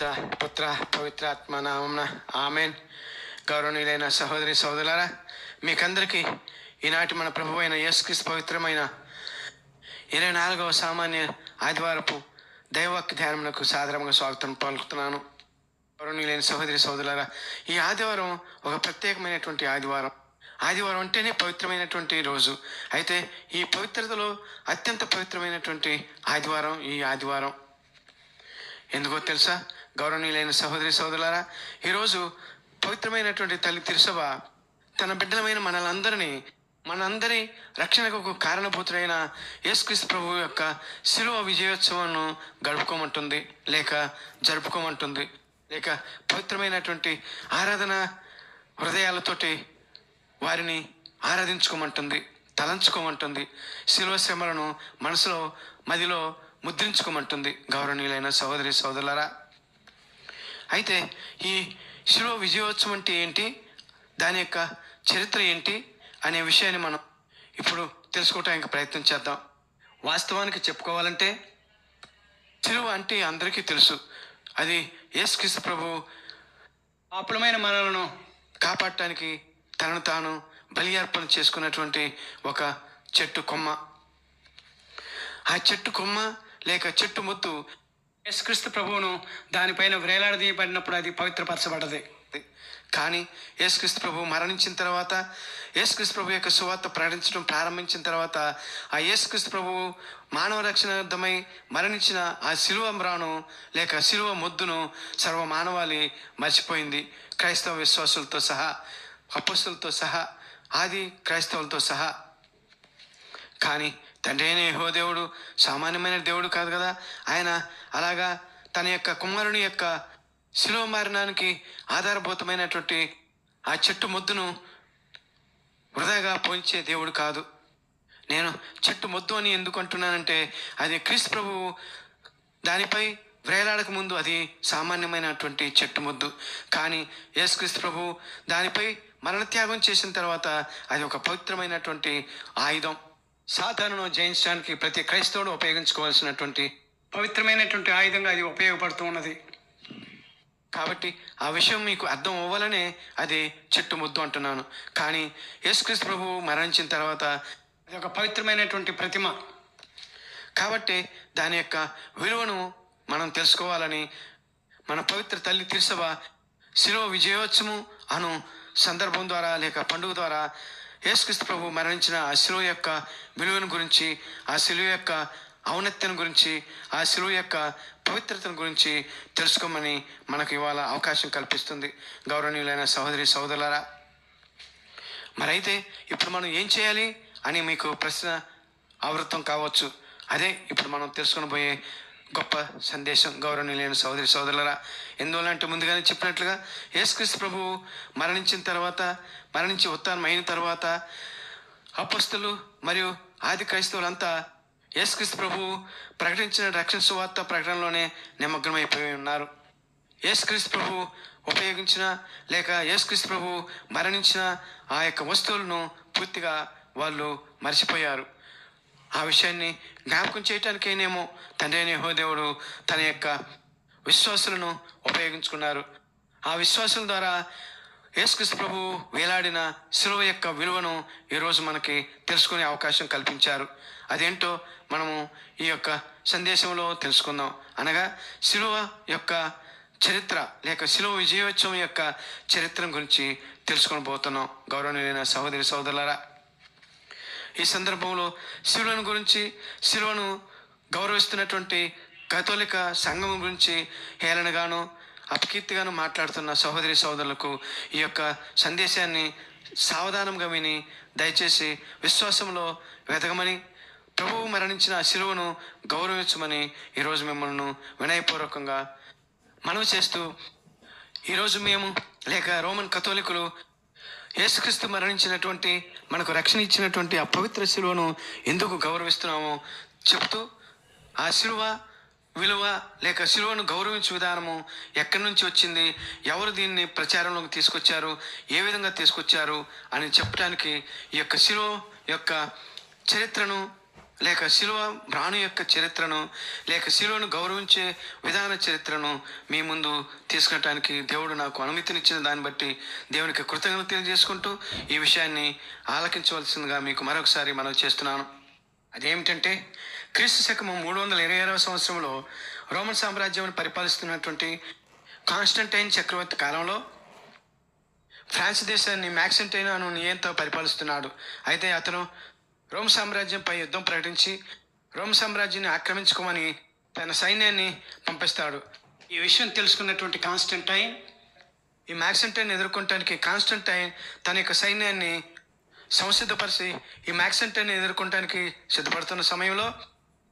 పిత పుత్ర పవిత్రాత్మ నామమున ఆమెన్. గౌరవనీయులైన సహోదరి సహోదరులారా మీకందరికీ ఈనాటి మన ప్రభు అయిన యేసుక్రీస్తు పవిత్రమైన ఇరవై నాలుగవ సామాన్య ఆదివారపు దైవవాక్య ధ్యానమునకు సాధారణంగా స్వాగతం పలుకుతున్నాను. గౌరవనీయులైన సహోదరి సహోదరులారా ఈ ఆదివారం ఒక ప్రత్యేకమైనటువంటి ఆదివారం. ఆదివారం అంటేనే పవిత్రమైనటువంటి రోజు. అయితే ఈ పవిత్రతలో అత్యంత పవిత్రమైనటువంటి ఆదివారం ఈ ఆదివారం. ఎందుకో తెలుసా? గౌరవనీయులైన సహోదరి సోదరులారా ఈరోజు పవిత్రమైనటువంటి తల్లి తిరుసభ తన బిడ్డలమైన మనలందరినీ మనందరి రక్షణకు కారణభూతుడైన యేసుక్రీస్తు ప్రభు యొక్క శిలువ విజయోత్సవాన్ని గడుపుకోమంటుంది లేక జరుపుకోమంటుంది లేక పవిత్రమైనటువంటి ఆరాధన హృదయాలతోటి వారిని ఆరాధించుకోమంటుంది తలంచుకోమంటుంది శిలువ శ్రమలను మనసులో మదిలో ముద్రించుకోమంటుంది గౌరవనీయులైన సహోదరి సహోదరులారా. అయితే ఈ శిలువ విజయోత్సవం అంటే ఏంటి? దాని యొక్క చరిత్ర ఏంటి? అనే విషయాన్ని మనం ఇప్పుడు తెలుసుకోవటానికి ప్రయత్నం చేద్దాం. వాస్తవానికి చెప్పుకోవాలంటే శిలువ అంటే అందరికీ తెలుసు. అది యేసుక్రీస్తు ప్రభు పాపులమైన మనలను కాపాడటానికి తనను తాను బలియార్పణ చేసుకున్నటువంటి ఒక చెట్టు కొమ్మ. ఆ చెట్టు కొమ్మ లేక చెట్టు మొత్తు యేసుక్రీస్తు ప్రభువును దానిపైన వేలాడదీయబడినప్పుడు అది పవిత్రపరచబడదు. కానీ యేసుక్రీస్తు ప్రభు మరణించిన తర్వాత యేసుక్రీస్తు ప్రభు యొక్క సువార్త ప్రకటించడం ప్రారంభించిన తర్వాత ఆ యేసుక్రీస్తు ప్రభు మానవ రక్షణార్థమై మరణించిన ఆ శిలువ మ్రాను లేక శిలువ మొద్దును సర్వ మానవాళి మర్చిపోయింది. క్రైస్తవ విశ్వాసులతో సహా అపస్సులతో సహా ఆది క్రైస్తవులతో సహా. కానీ తండ్రి అయిన యహో దేవుడు సామాన్యమైన దేవుడు కాదు కదా? ఆయన అలాగా తన యొక్క కుమారుని యొక్క శిలో మారణానికి ఆధారభూతమైనటువంటి ఆ చెట్టు ముద్దును వృధాగా పోంచే దేవుడు కాదు. నేను చెట్టు మొద్దు అని ఎందుకు అంటున్నానంటే అది క్రీస్తు ప్రభువు దానిపై వ్రేలాడక ముందు అది సామాన్యమైనటువంటి చెట్టు ముద్దు. కానీ యేసుక్రీస్తు ప్రభు దానిపై మరణత్యాగం చేసిన తర్వాత అది ఒక పవిత్రమైనటువంటి ఆయుధం. సాధారణను జయించడానికి ప్రతి క్రైస్తవుడు ఉపయోగించుకోవాల్సినటువంటి పవిత్రమైనటువంటి ఆయుధంగా అది ఉపయోగపడుతూ ఉన్నది. కాబట్టి ఆ విషయం మీకు అర్థం అవ్వాలనే అది చెట్టు ముద్దు అంటున్నాను. కానీ యేసుక్రీస్తు ప్రభువు మరణించిన తర్వాత అది ఒక పవిత్రమైనటువంటి ప్రతిమ. కాబట్టి దాని యొక్క విలువను మనం తెలుసుకోవాలని మన పవిత్ర తల్లి తిరుసభ శిలో విజయోత్సవం అను సందర్భం ద్వారా లేక పండుగ ద్వారా యేసుక్రీస్తు ప్రభు మరణించిన ఆ శిలువ యొక్క విలువను గురించి ఆ శిలువ యొక్క ఔన్నత్యం గురించి ఆ శిలువ యొక్క పవిత్రతను గురించి తెలుసుకోమని మనకు ఇవాళ అవకాశం కల్పిస్తుంది. గౌరవనీయులైన సహోదరి సహోదరులారా మరైతే ఇప్పుడు మనం ఏం చేయాలి అని మీకు ప్రశ్న ఆవృతం కావచ్చు. అదే ఇప్పుడు మనం తెలుసుకొని పోయే గొప్ప సందేశం గౌరవనీయులైన సోదరి సోదరులరా ఎందువల్ల అంటే ముందుగానే చెప్పినట్లుగా యేసుక్రీస్తు ప్రభు మరణించిన తర్వాత మరణించి ఉత్తానం అయిన తర్వాత అపస్తులు మరియు ఆది క్రైస్తవులంతా యేసుక్రీస్తు ప్రభు ప్రకటించిన రక్షణ సువార్త ప్రకటనలోనే నిమగ్నమైపోయి ఉన్నారు. యేసుక్రీస్తు ప్రభు ఉపయోగించిన లేక యేసుక్రీస్తు ప్రభు మరణించిన ఆ యొక్క వస్తువులను పూర్తిగా వాళ్ళు మర్చిపోయారు. ఆ విషయాన్ని జ్ఞాపకం చేయటానికేనేమో తండ్రి అయిన దేవుడు తన యొక్క విశ్వాసులను ఉపయోగించుకున్నారు. ఆ విశ్వాసుల ద్వారా యేసుక్రీస్తు ప్రభు వేలాడిన శిలువ యొక్క విలువను ఈరోజు మనకి తెలుసుకునే అవకాశం కల్పించారు. అదేంటో మనము ఈ యొక్క సందేశంలో తెలుసుకుందాం. అనగా శిలువ యొక్క చరిత్ర లేక శిలువ విజయోత్సవం యొక్క చరిత్ర గురించి తెలుసుకొని పోతున్నాం. గౌరవనీయులైన సహోదరి సహోదరులారా ఈ సందర్భంలో శిలువను గురించి శిలువను గౌరవిస్తున్నటువంటి కథోలిక సంఘం గురించి హేళనగాను అపకీర్తిగాను మాట్లాడుతున్న సహోదరి సహోదరులకు ఈ యొక్క సందేశాన్ని సావధానంగా విని దయచేసి విశ్వాసంలో వెతకమని ప్రభువు మరణించిన శిలువను గౌరవించమని ఈరోజు మిమ్మల్ని వినయపూర్వకంగా మనవి చేస్తూ ఈరోజు మేము లేక రోమన్ కథోలికులు యేసుక్రీస్తు మరణించినటువంటి మనకు రక్షణ ఇచ్చినటువంటి ఆ పవిత్ర శిలువను ఎందుకు గౌరవిస్తున్నామో చెప్తూ ఆ శిలువ విలువ లేక శిలువను గౌరవించే విధానము ఎక్కడి నుంచి వచ్చింది ఎవరు దీన్ని ప్రచారంలోకి తీసుకొచ్చారు ఏ విధంగా తీసుకొచ్చారు అని చెప్పడానికి ఈ యొక్క శిలువ యొక్క చరిత్రను లేక శిలువ రాణు యొక్క చరిత్రను లేక శిలువను గౌరవించే విధాన చరిత్రను మీ ముందు తీసుకునటానికి దేవుడు నాకు అనుమతినిచ్చిన దాన్ని బట్టి దేవునికి కృతజ్ఞత తెలియజేసుకుంటూ ఈ విషయాన్ని ఆలకించవలసిందిగా మీకు మరొకసారి మనం చేస్తున్నాను. అదేమిటంటే క్రీస్తు శకము మూడు వందల ఇరవై ఆరవ సంవత్సరంలో రోమన్ సామ్రాజ్యాన్ని పరిపాలిస్తున్నటువంటి కాన్స్టంటైన్ చక్రవర్తి కాలంలో ఫ్రాన్స్ దేశాన్ని మ్యాక్సెంటైన్ అను నియంతో పరిపాలిస్తున్నాడు. అయితే అతను రోమ్ సామ్రాజ్యంపై యుద్ధం ప్రకటించి రోమ్ సామ్రాజ్యాన్ని ఆక్రమించుకోమని తన సైన్యాన్ని పంపిస్తాడు. ఈ విషయం తెలుసుకున్నటువంటి కాన్స్టంటైన్ ఈ మ్యాక్సెంటైన్ ఎదుర్కొనటానికి కాన్స్టంటైన్ తన యొక్క సైన్యాన్ని సంసిద్ధపరిచి ఈ మ్యాక్సెంటైన్ ఎదుర్కొనటానికి సిద్ధపడుతున్న సమయంలో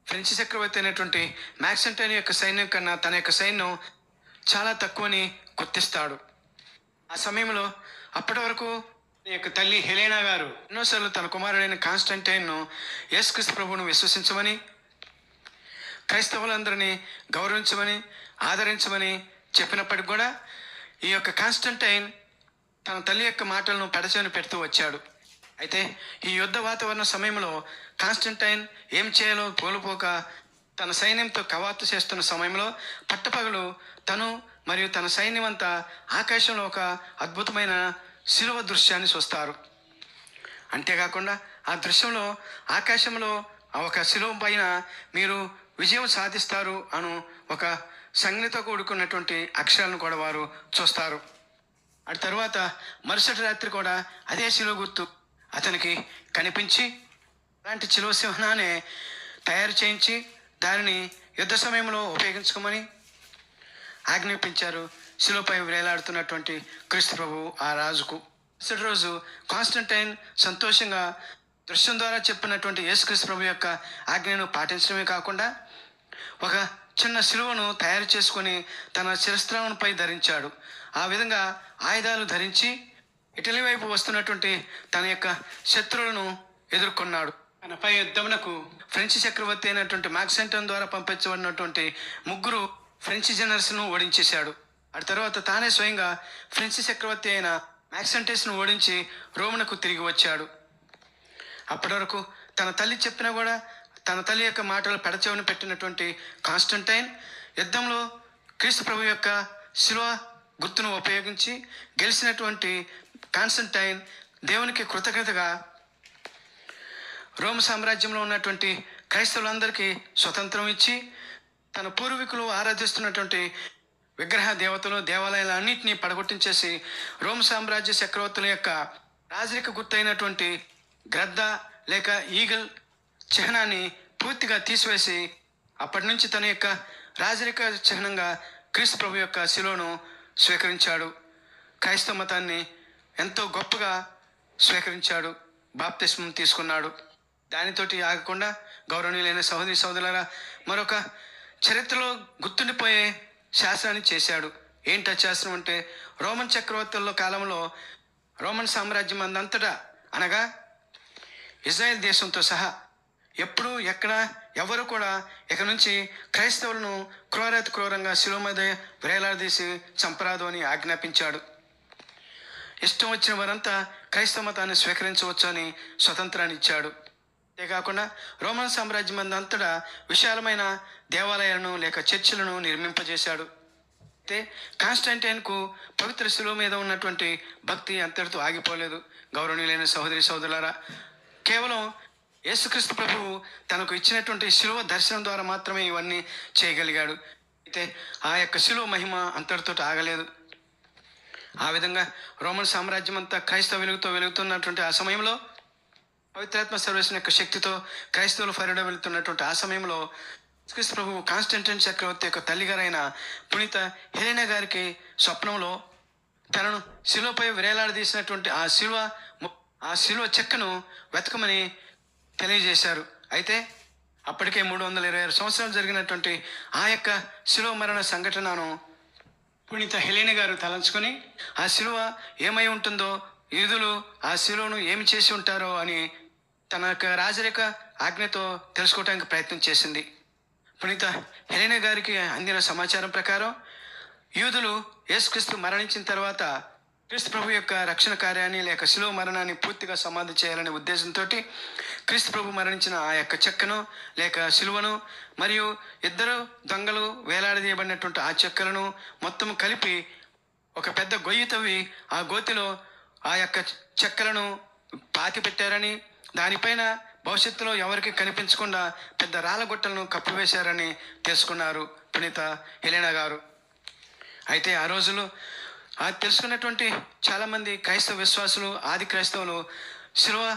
ఫ్రెంచ్ చక్రవర్తి అయినటువంటి మ్యాక్సెంటైన్ యొక్క సైన్యం కన్నా తన యొక్క సైన్యం చాలా తక్కువని గుర్తిస్తాడు. ఆ సమయంలో అప్పటి వరకు యొక్క తల్లి హెలేనా గారు ఎన్నోసార్లు తన కుమారుడైన కాన్స్టంటైన్ను యేసుక్రీస్తు ప్రభువును విశ్వసించమని క్రైస్తవులందరినీ గౌరవించమని ఆదరించమని చెప్పినప్పటికి కూడా ఈ యొక్క కాన్స్టంటైన్ తన తల్లి యొక్క మాటలను పెడచని పెడుతూ వచ్చాడు. అయితే ఈ యుద్ధ వాతావరణ సమయంలో కాన్స్టంటైన్ ఏం చేయాలో కోల్పోక తన సైన్యంతో కవాతు చేస్తున్న సమయంలో పట్టపగలు తను మరియు తన సైన్యం అంతా ఆకాశంలో ఒక అద్భుతమైన శిలువ దృశ్యాన్ని చూస్తారు. అంతేకాకుండా ఆ దృశ్యంలో ఆకాశంలో ఒక శిలువ పైన మీరు విజయం సాధిస్తారు అను ఒక సంజ్ఞతో కూడుకున్నటువంటి అక్షరాలను కూడా వారు చూస్తారు. ఆ తర్వాత మరుసటి రాత్రి కూడా అదే శిలువ గుర్తు అతనికి కనిపించి అలాంటి శిలువ సింహనాన్ని తయారు చేయించి దానిని యుద్ధ సమయంలో ఉపయోగించుకోమని ఆజ్ఞాపించారు. శిలువపై వేలాడుతున్నటువంటి క్రీస్తు ప్రభు ఆ రాజుకు. మరుసటి రోజు కాన్స్టంటైన్ సంతోషంగా దృశ్యం ద్వారా చెప్పినటువంటి యేసుక్రీస్తు ప్రభు యొక్క ఆజ్ఞను పాటించడమే కాకుండా ఒక చిన్న శిలువను తయారు చేసుకొని తన శిరస్త్రావంపై ధరించాడు. ఆ విధంగా ఆయుధాలు ధరించి ఇటలీ వైపు వస్తున్నటువంటి తన యొక్క శత్రువులను ఎదుర్కొన్నాడు. తనపై యుద్ధమునకు ఫ్రెంచ్ చక్రవర్తి అయినటువంటి మ్యాక్సెంటన్ ద్వారా పంపించబడినటువంటి ముగ్గురు ఫ్రెంచ్ జనరల్స్ను ఓడించేశాడు. ఆ తర్వాత తానే స్వయంగా ఫ్రెంచ్ చక్రవర్తి అయిన మ్యాక్సంటేస్ను ఓడించి రోమునకు తిరిగి వచ్చాడు. అప్పటి వరకు తన తల్లి చెప్పినా కూడా తన తల్లి యొక్క మాటలు పెడచెవిన పెట్టినటువంటి కాన్స్టంటైన్ యుద్ధంలో క్రీస్తు ప్రభు యొక్క శిలువ గుర్తును ఉపయోగించి గెలిచినటువంటి కాన్స్టంటైన్ దేవునికి కృతజ్ఞతగా రోమ సామ్రాజ్యంలో ఉన్నటువంటి క్రైస్తవులందరికీ స్వతంత్రం ఇచ్చి తన పూర్వీకులు ఆరాధిస్తున్నటువంటి విగ్రహ దేవతలు దేవాలయాలన్నింటినీ పడగొట్టించేసి రోమ్ సామ్రాజ్య చక్రవర్తుల యొక్క రాజరిక గుర్తైనటువంటి గ్రద్ద లేక ఈగల్ చిహ్నాన్ని పూర్తిగా తీసివేసి అప్పటి నుంచి తన యొక్క రాజరిక చిహ్నంగా క్రీస్తు ప్రభు యొక్క శిలోను స్వీకరించాడు. క్రైస్తవ మతాన్ని ఎంతో గొప్పగా స్వీకరించాడు. బాప్తిస్మం తీసుకున్నాడు. దానితోటి ఆగకుండా గౌరవనీయులైన సహోదరి సహోదరులారా మరొక చరిత్రలో గుర్తుండిపోయే శాసనాన్ని చేశాడు. ఏంటి శాసనం అంటే రోమన్ చక్రవర్తుల కాలంలో రోమన్ సామ్రాజ్యం అందంతటా అనగా ఇజ్రాయెల్ దేశంతో సహా ఎప్పుడు ఎక్కడ ఎవరు కూడా ఇక నుంచి క్రైస్తవులను క్రూరాతి క్రూరంగా శిలోమద మీద వేలాడదీసి చంపరాదు అని ఆజ్ఞాపించాడు. ఇష్టం వచ్చిన వారంతా క్రైస్తవ మతాన్ని స్వీకరించవచ్చు అని స్వతంత్రాన్ని ఇచ్చాడు. అంతేకాకుండా రోమన్ సామ్రాజ్యం అంతటా విశాలమైన దేవాలయాలను లేక చర్చిలను నిర్మింపజేశాడు. అయితే కాన్స్టాంటైన్కు పవిత్ర శిలువ మీద ఉన్నటువంటి భక్తి అంతటితో ఆగిపోలేదు. గౌరవనీయులైన సహోదరి సహోదరులారా కేవలం యేసుక్రీస్తు ప్రభువు తనకు ఇచ్చినటువంటి శిలువ దర్శనం ద్వారా మాత్రమే ఇవన్నీ చేయగలిగాడు. అయితే ఆ యొక్క శిలువ మహిమ అంతటితో ఆగలేదు. ఆ విధంగా రోమన్ సామ్రాజ్యం అంతా క్రైస్తవ వెలుగుతో వెలుగుతున్నటువంటి ఆ సమయంలో పవిత్రాత్మ సర్వేశ్వరుని యొక్క శక్తితో క్రైస్తవులు ఫరిడ వెళ్తున్నటువంటి ఆ సమయంలో క్రీస్తు ప్రభు కాన్స్టంటైన్ చక్రవర్తి యొక్క తల్లిగారైన పునీత హెలెనా గారికి స్వప్నంలో తనను శిలువపై వేలాడదీసినటువంటి ఆ శిలువ ఆ శిలువ చెక్కను వెతకమని తెలియజేశారు. అయితే అప్పటికే మూడు వందల ఇరవై ఆరు సంవత్సరాలు జరిగినటువంటి ఆ యొక్క శిలువ మరణ సంఘటనను పునీత హెలేని గారు తలంచుకొని ఆ శిలువ ఏమై ఉంటుందో యూదులు ఆ శిలువను ఏమి చేసి ఉంటారో అని తన యొక్క రాజరేఖ ఆజ్ఞతో తెలుసుకోవడానికి ప్రయత్నం చేసింది. పునీత హెలేన గారికి అందిన సమాచారం ప్రకారం యూదులు యేసుక్రీస్తు మరణించిన తర్వాత క్రీస్తు ప్రభు యొక్క రక్షణ కార్యాన్ని లేక శిలువ మరణాన్ని పూర్తిగా సమాధి చేయాలనే ఉద్దేశంతో క్రీస్తు ప్రభు మరణించిన ఆ యొక్క చెక్కను లేక శిలువను మరియు ఇద్దరు దొంగలు వేలాడదీయబడినటువంటి ఆ చెక్కలను మొత్తం కలిపి ఒక పెద్ద గొయ్యి తవ్వి ఆ గోతిలో ఆ యొక్క చెక్కలను పాతి పెట్టారని దానిపైన భవిష్యత్తులో ఎవరికి కనిపించకుండా పెద్ద రాళ్ళగొట్టలను కప్పివేశారని తెలుసుకున్నారు పునీత హెలెనా గారు. అయితే ఆ రోజుల్లో అది తెలుసుకున్నటువంటి చాలామంది క్రైస్తవ విశ్వాసులు ఆది క్రైస్తవులు శిలువ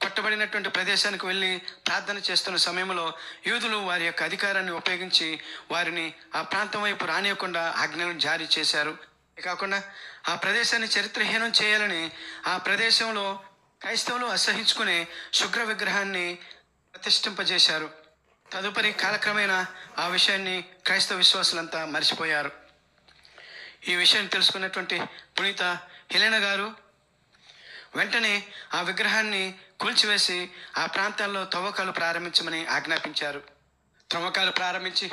కొట్టబడినటువంటి ప్రదేశానికి వెళ్ళి ప్రార్థన చేస్తున్న సమయంలో యూదులు వారి యొక్క అధికారాన్ని ఉపయోగించి వారిని ఆ ప్రాంతం వైపు రానియకుండా ఆజ్ఞలను జారీ చేశారు. కాకుండా ఆ ప్రదేశాన్ని చరిత్రహీనం చేయాలని ఆ ప్రదేశంలో క్రైస్తవులు అసహించుకునే శుక్ర విగ్రహాన్ని ప్రతిష్ఠింపజేశారు. తదుపరి కాలక్రమేణా ఆ విషయాన్ని క్రైస్తవ విశ్వాసులంతా మర్చిపోయారు. ఈ విషయం తెలుసుకున్నటువంటి పునీత హెలెన గారు వెంటనే ఆ విగ్రహాన్ని కూల్చివేసి ఆ ప్రాంతాల్లో తవ్వకాలు ప్రారంభించమని ఆజ్ఞాపించారు. త్రవ్వకాలు ప్రారంభించి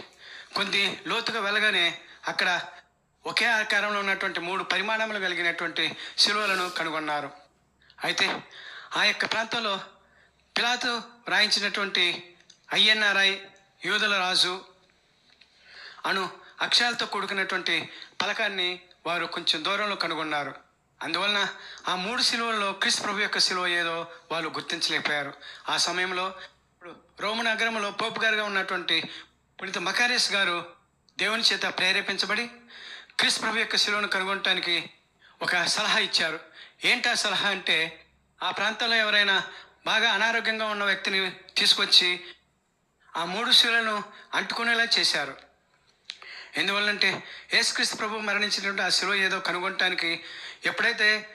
కొద్ది లోతుగా వెళ్ళగానే అక్కడ ఒకే ఆకారంలో ఉన్నటువంటి మూడు పరిమాణములు కలిగినటువంటి శిలువలను కనుగొన్నారు. అయితే ఆ యొక్క ప్రాంతంలో పిలాతు రాయించినటువంటి అయ్యన్నారాయ్ యూదుల రాజు అను అక్షరాలతో కూడుకున్నటువంటి పలకాన్ని వారు కొంచెం దూరంలో కనుగొన్నారు. అందువలన ఆ మూడు శిలువల్లో క్రీస్తు ప్రభు యొక్క శిలువ ఏదో వాళ్ళు గుర్తించలేకపోయారు. ఆ సమయంలో ఇప్పుడు రోము నగరంలో పోపు గారుగా ఉన్నటువంటి పుణిత మకారేస్ గారు దేవుని చేత ప్రేరేపించబడి క్రిస్ ప్రభు యొక్క శిలువను కనుగొనటానికి ఒక సలహా ఇచ్చారు. ఏంటి ఆ సలహా అంటే ఆ ప్రాంతంలో ఎవరైనా బాగా అనారోగ్యంగా ఉన్న వ్యక్తిని తీసుకొచ్చి ఆ మూడు శిలను అంటుకునేలా చేశారు. ఎందువల్లంటే యేసుక్రీస్తు ప్రభు మరణించినటువంటి ఆ శిలువ ఏదో కనుగొనటానికి ఎప్పుడైతే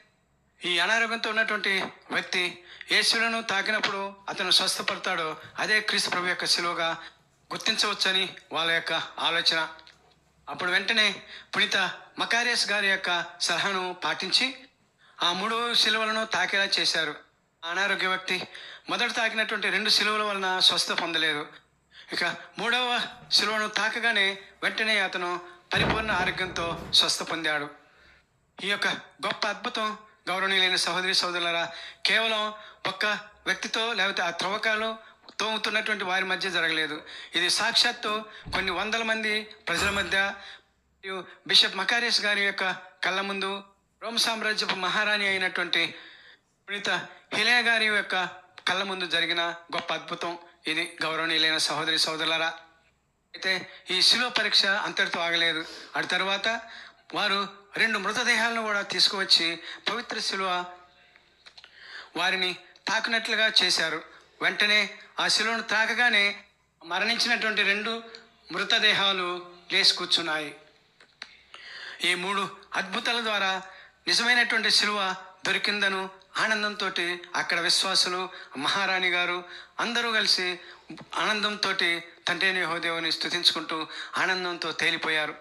ఈ అనారోగ్యంతో ఉన్నటువంటి వ్యక్తి యేసులను తాకినప్పుడు అతను స్వస్థపడతాడో అదే క్రీస్తు ప్రభు యొక్క శిలువగా గుర్తించవచ్చని వాళ్ళ యొక్క ఆలోచన. అప్పుడు వెంటనే పునీత మకారియస్ గారి యొక్క సలహాను పాటించి ఆ మూడు శిలువలను తాకేలా చేశారు. అనారోగ్య వ్యక్తి. మొదట తాకినటువంటి రెండు శిలువల వలన స్వస్థ పొందలేదు. ఇక మూడవ శిలువను తాకగానే వెంటనే అతను పరిపూర్ణ ఆరోగ్యంతో స్వస్థ పొందాడు. ఈ యొక్క గొప్ప అద్భుతం గౌరవనీయులైన సహోదరి సహోదరులరా కేవలం ఒక్క వ్యక్తితో లేకపోతే ఆ త్రవ్వకాలు తోముతున్నటువంటి వారి మధ్య జరగలేదు. ఇది సాక్షాత్తు కొన్ని వందల మంది ప్రజల మధ్య మరియు బిషప్ మకారియస్ గారి యొక్క కళ్ళ ముందు రోమ్ సామ్రాజ్యపు మహారాణి అయినటువంటి పునీత హిలయ గారి యొక్క కళ్ళ ముందు జరిగిన గొప్ప అద్భుతం. ఇది గౌరవనీయులైన సహోదరి సోదరులరా అయితే ఈ శిలువ పరీక్ష అంతటితో ఆగలేదు. అటు తర్వాత వారు రెండు మృతదేహాలను కూడా తీసుకువచ్చి పవిత్ర శిలువ వారిని తాకినట్లుగా చేశారు. వెంటనే ఆ శిలువను తాకగానే మరణించినటువంటి రెండు మృతదేహాలు లేచి కూర్చున్నాయి. ఈ మూడు అద్భుతాల ద్వారా నిజమైనటువంటి శిలువ దొరికిందను ఆనందంతో అక్కడ విశ్వాసులు మహారాణి గారు అందరూ కలిసి ఆనందంతో తండ్రిని హోదేవుని స్థుతించుకుంటూ ఆనందంతో తేలిపోయారు.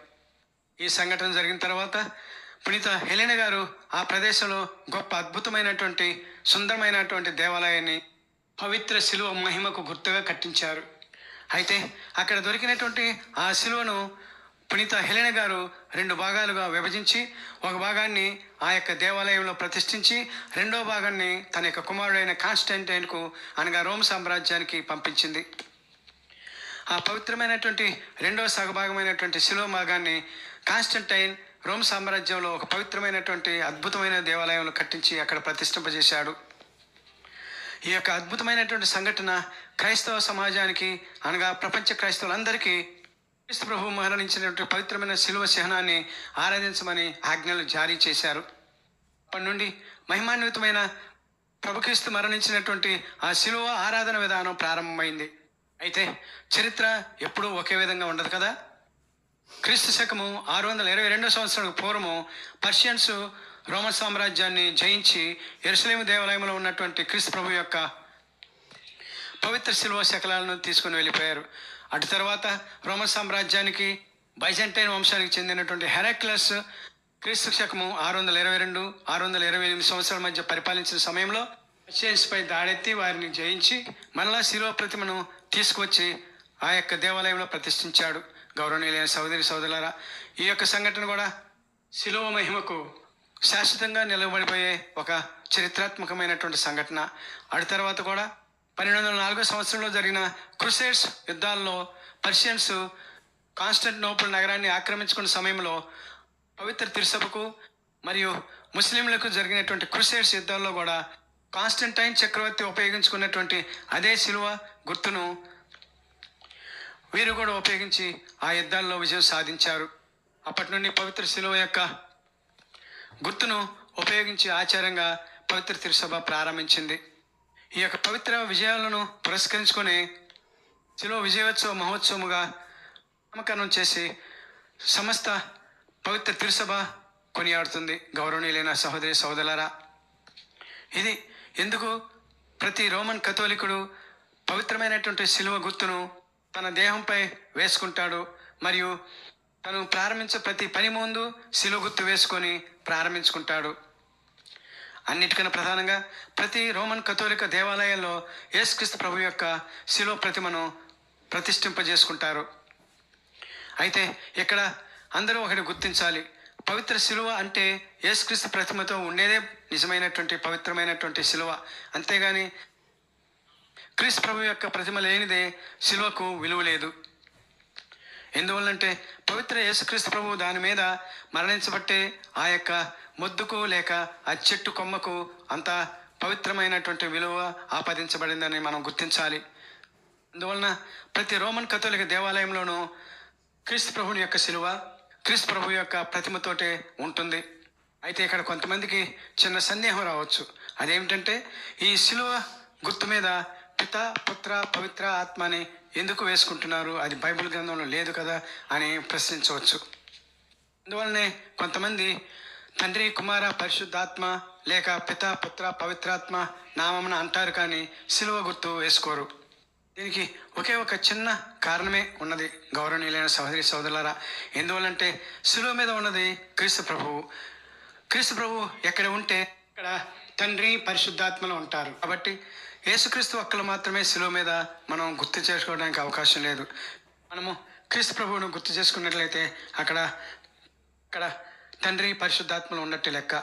ఈ సంఘటన జరిగిన తర్వాత పునీత హెలెన గారు ఆ ప్రదేశంలో గొప్ప అద్భుతమైనటువంటి సుందరమైనటువంటి దేవాలయాన్ని పవిత్ర శిలువ మహిమకు గుర్తుగా కట్టించారు. అయితే అక్కడ దొరికినటువంటి ఆ శిలువను పునీత హెలెన గారు రెండు భాగాలుగా విభజించి ఒక భాగాన్ని ఆ యొక్క దేవాలయంలో ప్రతిష్ఠించి రెండో భాగాన్ని తన యొక్క కుమారుడైన కాన్స్టెంటైన్కు అనగా రోమ్ సామ్రాజ్యానికి పంపించింది. ఆ పవిత్రమైనటువంటి రెండవ సగభాగమైనటువంటి శిలో భాగాన్ని కాన్స్టంటైన్ రోమ్ సామ్రాజ్యంలో ఒక పవిత్రమైనటువంటి అద్భుతమైన దేవాలయంలో కట్టించి అక్కడ ప్రతిష్ఠింపజేశాడు. ఈ యొక్క అద్భుతమైనటువంటి సంఘటన క్రైస్తవ సమాజానికి అనగా ప్రపంచ క్రైస్తవులందరికీ క్రీస్తు ప్రభు మరణించినటువంటి పవిత్రమైన శిలువ చిహ్నాన్ని ఆరాధించమని ఆజ్ఞలు జారీ చేశారు. అప్పటి నుండి మహిమాన్వితమైన ప్రభుక్రీస్తు మరణించినటువంటి ఆ శిలువ ఆరాధన విధానం ప్రారంభమైంది. అయితే చరిత్ర ఎప్పుడూ ఒకే విధంగా ఉండదు కదా? క్రీస్తు శకము ఆరు వందల ఇరవై రెండో సంవత్సరానికి పూర్వము పర్షియన్స్ రోమన్ సామ్రాజ్యాన్ని జయించి ఎరుసలేము దేవాలయంలో ఉన్నటువంటి క్రీస్తు ప్రభు యొక్క పవిత్ర శిలువ శకలాలను తీసుకుని వెళ్ళిపోయారు. అటు తర్వాత రోమ సామ్రాజ్యానికి బైజంటైన్ వంశానికి చెందినటువంటి హెరాక్లస్ క్రీస్తు శకము ఆరు వందల ఇరవై రెండు ఆరు వందల ఇరవై ఎనిమిది సంవత్సరాల మధ్య పరిపాలించిన సమయంలో పై దాడెత్తి వారిని జయించి మరలా శిలువ ప్రతిమను తీసుకువచ్చి ఆ యొక్క దేవాలయంలో ప్రతిష్ఠించాడు. గౌరవనీయులైన సోదరి సోదరులారా ఈ యొక్క సంఘటన కూడా శిలువ మహిమకు శాశ్వతంగా నిలబడిపోయే ఒక చరిత్రాత్మకమైనటువంటి సంఘటన. అటు తర్వాత కూడా పన్నెండు వందల నాలుగో సంవత్సరంలో జరిగిన క్రుసేడ్స్ యుద్ధాల్లో పర్షియన్స్ కాన్స్టంటినోపుల్ నగరాన్ని ఆక్రమించుకున్న సమయంలో పవిత్ర తిరుసభకు మరియు ముస్లింలకు జరిగినటువంటి క్రుసేడ్స్ యుద్ధాల్లో కూడా కాన్స్టంటైన్ చక్రవర్తి ఉపయోగించుకున్నటువంటి అదే శిలువ గుర్తును వీరు కూడా ఉపయోగించి ఆ యుద్ధాల్లో విజయం సాధించారు. అప్పటి నుండి పవిత్ర శిలువ యొక్క గుర్తును ఉపయోగించి ఆచారంగా పవిత్ర తిరుసభ ప్రారంభించింది. ఈ యొక్క పవిత్ర విజయాలను పురస్కరించుకొని శిలువ విజయోత్సవ మహోత్సవముగా నామకరణం చేసి సమస్త పవిత్ర తిరుసభ కొనియాడుతుంది. గౌరవనీయులైన సహోదరి సహోదరులారా ఇది ఎందుకు ప్రతి రోమన్ కథోలికుడు పవిత్రమైనటువంటి శిలువ గుర్తును తన దేహంపై వేసుకుంటాడు మరియు తను ప్రారంభించే ప్రతి పని ముందు శిలువ గుర్తు వేసుకొని ప్రారంభించుకుంటాడు. అన్నిటికన్నా ప్రధానంగా ప్రతి రోమన్ కథోలిక దేవాలయాల్లో యేసుక్రీస్తు ప్రభు యొక్క శిలువ ప్రతిమను ప్రతిష్ఠింపజేసుకుంటారు. అయితే ఇక్కడ అందరూ ఒకటి గుర్తించాలి. పవిత్ర శిలువ అంటే యేసుక్రీస్తు ప్రతిమతో ఉండేదే నిజమైనటువంటి పవిత్రమైనటువంటి శిలువ. అంతేగాని క్రీస్తు ప్రభు యొక్క ప్రతిమ లేనిదే శిలువకు విలువ లేదు. ఎందువల్లంటే పవిత్ర యేసుక్రీస్తు ప్రభు దాని మీద మరణించబట్టే ఆ యొక్క మొద్దుకు లేక ఆ చెట్టు కొమ్మకు అంత పవిత్రమైనటువంటి విలువ ఆపాదించబడిందని మనం గుర్తించాలి. అందువలన ప్రతి రోమన్ కథోలిక దేవాలయంలోనూ క్రీస్తు ప్రభుని యొక్క శిలువ క్రీస్తు ప్రభు యొక్క ప్రతిమతోటే ఉంటుంది. అయితే ఇక్కడ కొంతమందికి చిన్న సందేహం రావచ్చు. అదేమిటంటే ఈ శిలువ గుర్తు మీద పిత పుత్ర పవిత్ర ఆత్మ అని ఎందుకు వేసుకుంటున్నారు? అది బైబిల్ గ్రంథంలో లేదు కదా అని ప్రశ్నించవచ్చు. అందువల్లనే కొంతమంది తండ్రి కుమార పరిశుద్ధాత్మ లేక పిత పుత్ర పవిత్రాత్మ నామమున అంటారు కానీ సిలువ గుర్తు వేసుకోరు. దీనికి ఒకే ఒక చిన్న కారణమే ఉన్నది గౌరవనీయులైన సహోదరి సోదరులారా. ఎందువల్లంటే సిలువ మీద ఉన్నది క్రీస్తు ప్రభువు క్రీస్తు ప్రభువు ఎక్కడ ఉంటే అక్కడ తండ్రి పరిశుద్ధాత్మలు ఉంటారు. కాబట్టి యేసుక్రీస్తు ఒక్కలు మాత్రమే శిలువ మీద మనం గుర్తు చేసుకోవడానికి అవకాశం లేదు. మనము క్రీస్తు ప్రభువును గుర్తు చేసుకున్నట్లయితే అక్కడ అక్కడ తండ్రి పరిశుద్ధాత్మలు ఉన్నట్టు లెక్క.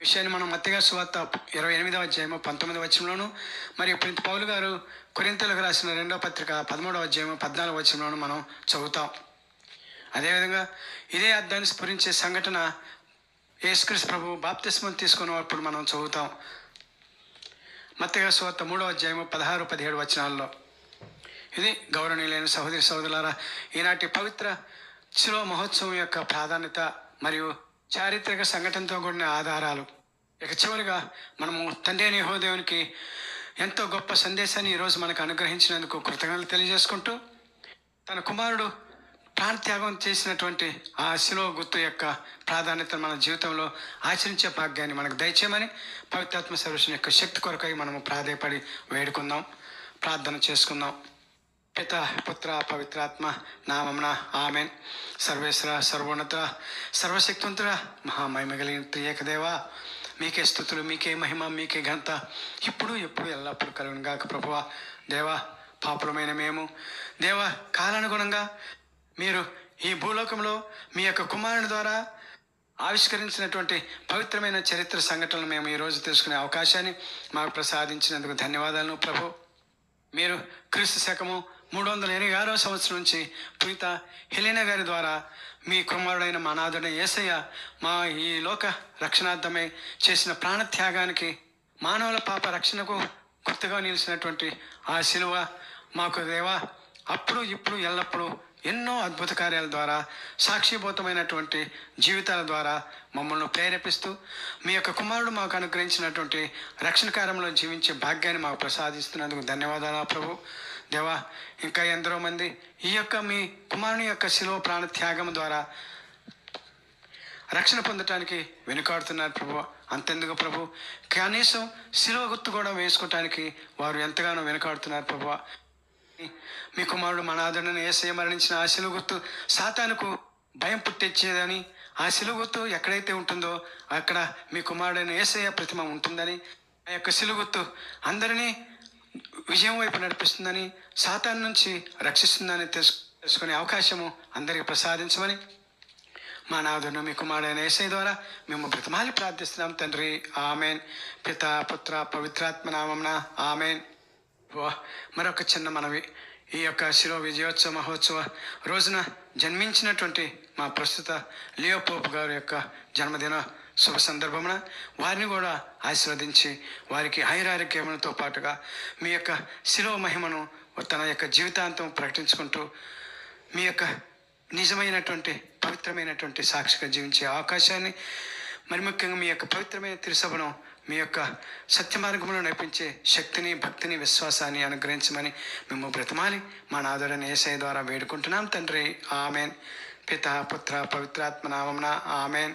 విషయాన్ని మనం మత్తిగా సువార్త ఇరవై ఎనిమిదవ అధ్యాయము పంతొమ్మిదవ వచనంలోను మరియు ప్రింత పౌలు గారు కొరింతలకు రాసిన రెండవ పత్రిక పదమూడవ అధ్యాయము పద్నాలుగు వచనంలోను మనం చదువుతాం. అదేవిధంగా ఇదే అర్థాన్ని స్ఫురించే సంఘటన యేసుక్రీస్తు ప్రభు బాప్తిస్మం తీసుకున్నప్పుడు మనం చదువుతాం. మత్తగా సువార్త మూడో అధ్యాయము పదహారు పదిహేడు వచనాల్లో. ఇది గౌరవనీయులైన సహోదరి సహోదరులారా ఈనాటి పవిత్ర శిలో మహోత్సవం యొక్క ప్రాధాన్యత మరియు చారిత్రక సంఘటనతో కూడిన ఆధారాలు. ఇక చివరిగా మనము తండ్రి అని హోదేవునికి ఎంతో గొప్ప సందేశాన్ని ఈరోజు మనకు అనుగ్రహించినందుకు కృతజ్ఞతలు తెలియజేసుకుంటూ తన కుమారుడు ప్రాణత్యాగం చేసినటువంటి ఆ శిలో గుర్తు యొక్క ప్రాధాన్యతను మన జీవితంలో ఆచరించే భాగ్యాన్ని మనకు దయచేయమని పవిత్రాత్మ సర్వేషన్ యొక్క శక్తి కొరకై మనము ప్రాధేయపడి వేడుకుందాం. ప్రార్థన చేసుకుందాం. పిత పుత్ర పవిత్రాత్మ నామమున ఆమెన్. సర్వేశ్వర సర్వోన్నత సర్వశక్తివంతుడ మహామహిమగలిగిన త్రియేకదేవ మీకే స్థుతులు మీకే మహిమ మీకే ఘనత. ఇప్పుడు ఎప్పుడు ఎల్లప్పుడు కలుగును గాక ప్రభువా. దేవా పాపులమైన మేము. దేవా కాలానుగుణంగా మీరు ఈ భూలోకంలో మీ యొక్క కుమారుని ద్వారా ఆవిష్కరించినటువంటి పవిత్రమైన చరిత్ర సంఘటనలు మేము ఈరోజు తెలుసుకునే అవకాశాన్ని మాకు ప్రసాదించినందుకు ధన్యవాదాలు ప్రభు. మీరు క్రీస్తు శకము మూడు వందల ఎనభై ఆరో సంవత్సరం నుంచి పునీత హెలీనా గారి ద్వారా మీ కుమారుడైన మా నాథుడైన యేసయ్య మా ఈ లోక రక్షణార్థమై చేసిన ప్రాణత్యాగానికి మానవుల పాప రక్షణకు గుర్తుగా నిలిచినటువంటి ఆ శిలువ మాకు దేవా అప్పుడు ఇప్పుడు ఎల్లప్పుడూ ఎన్నో అద్భుత కార్యాల ద్వారా సాక్షిభూతమైనటువంటి జీవితాల ద్వారా మమ్మల్ని ప్రేరేపిస్తూ మీ యొక్క కుమారుడు మాకు అనుగ్రహించినటువంటి రక్షణ కార్యంలో జీవించే భాగ్యాన్ని మాకు ప్రసాదిస్తున్నందుకు ధన్యవాదాలు ప్రభు. దేవా ఇంకా ఎందరో మంది ఈ యొక్క మీ కుమారుని యొక్క శిలువ ప్రాణ త్యాగం ద్వారా రక్షణ పొందటానికి వెనుకాడుతున్నారు ప్రభు. అంతెందుకు ప్రభు? కనీసం శిలువ గుర్తు కూడా వేసుకోవటానికి వారు ఎంతగానో వెనుకాడుతున్నారు ప్రభు. మీ కుమారుడు మన ఆదరణను ఏసయ్య మరణించిన ఆ శిలువ గుర్తు సాతానుకు భయం పుట్టించేదని ఆ శిలువ గుర్తు ఎక్కడైతే ఉంటుందో అక్కడ మీ కుమారుడైన ఏసయ్య ప్రతిమ ఉంటుందని ఆ యొక్క సిలుగుర్తు అందరినీ విజయం వైపు నడిపిస్తుందని సాతాన్ నుంచి రక్షిస్తుందని తెలుసు తెలుసుకునే అవకాశము అందరికి ప్రసాదించమని మా నాదున్న మీ కుమారుడైన ఏసై ద్వారా మేము బ్రతమాలి ప్రార్థిస్తున్నాం. తండ్రి ఆమెన్. పిత పుత్ర పవిత్రాత్మ నామంన ఆమెన్. మరొక చిన్న మనవి. ఈ యొక్క శిలో విజయోత్సవ మహోత్సవ రోజున జన్మించినటువంటి మా ప్రస్తుత లియో పోప్ గారి యొక్క జన్మదిన శుభ సందర్భమున వారిని కూడా ఆశీర్వదించి వారికి హైరారిక్యములతో పాటుగా మీ యొక్క శిలో మహిమను తన యొక్క జీవితాంతం ప్రకటించుకుంటూ మీ యొక్క నిజమైనటువంటి పవిత్రమైనటువంటి సాక్షిగా జీవించే అవకాశాన్ని మరి ముఖ్యంగా మీ యొక్క పవిత్రమైన తిరుసభను మీ యొక్క సత్య మార్గంలో నడిపించే శక్తిని భక్తిని విశ్వాసాన్ని అనుగ్రహించమని మేము బ్రతమాలి. మా నాదుడని ఏసై ద్వారా వేడుకుంటున్నాం తండ్రి. ఆమెన్. పిత పుత్ర పవిత్రాత్మ నామమున ఆమెన్.